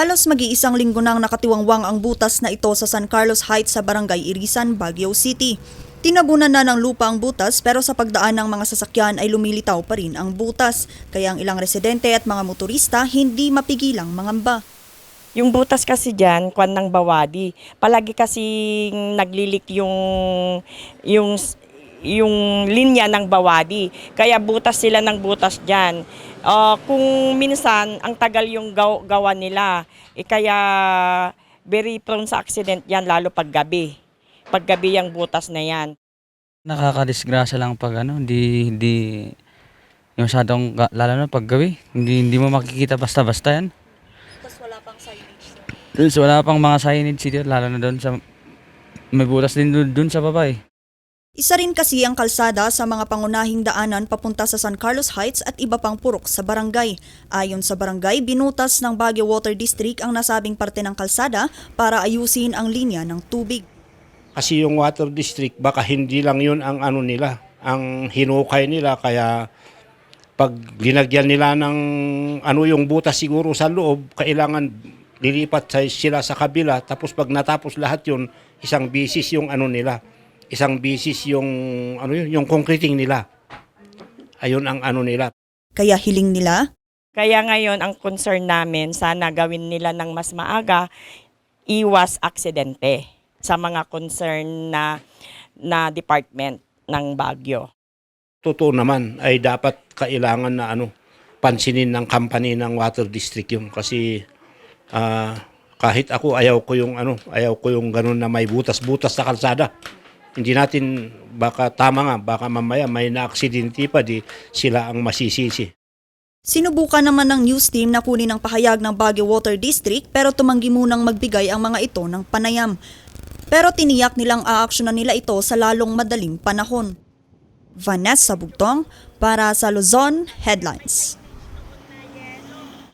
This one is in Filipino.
Halos mag-iisang linggo nang nakatiwangwang ang butas na ito sa San Carlos Heights sa Barangay Irisan, Baguio City. Tinabunan na ng lupa ang butas pero sa pagdaan ng mga sasakyan ay lumilitaw pa rin ang butas. Kaya ang ilang residente at mga motorista hindi mapigilang mangamba. Yung butas kasi diyan, kwan ng bawadi. Palagi kasi naglilik yung yung yung linya ng bawadi. Kaya butas sila ng butas diyan. Ah, kung minsan ang tagal yung gaw- gawa nila, eh kaya very prone sa accident yan lalo pag gabi. Pag gabi yung butas na yan. Nakakadisgrasya lang pag ano, hindi hindi yung masyadong lalo na pag gabi, hindi hindi mo makikita basta-basta yan. Tapos wala pang signage. Tapos wala pang mga signage dito, lalo na doon sa may butas din doon, doon sa baba eh. Isa rin kasi ang kalsada sa mga pangunahing daanan papunta sa San Carlos Heights at iba pang purok sa barangay. Ayon sa barangay, binutas ng Baguio Water District ang nasabing parte ng kalsada para ayusin ang linya ng tubig. Kasi yung water district, baka hindi lang yun ang ano nila, ang hinukay nila. Kaya pag linagyan nila ng ano yung butas siguro sa loob, kailangan lilipat sila sa kabila. Tapos pag natapos lahat yun, isang bisis yung ano nila. Isang bisis yung ano yun, yung concreting nila. Ayun ang ano nila. Kaya hiling nila, Kaya ngayon ang concern namin sana gawin nila ng mas maaga iwas aksidente sa mga concern na na department ng Baguio. Totoo naman ay dapat kailangan na ano pansinin ng company ng water district yung kasi ah, kahit ako ayaw ko yung ano ayaw ko yung ganun na may butas-butas sa kalsada. Hindi natin baka tama nga baka mamaya may na-aksidente pa di sila ang masisisi. sinubukan naman ng news team na kunin ang pahayag ng Baguio Water District pero tumanggi munang magbigay ang mga ito ng panayam. Pero tiniyak nilang aaksyonan nila ito sa lalong madaling panahon. Vanessa Bugtong para sa Luzon Headlines.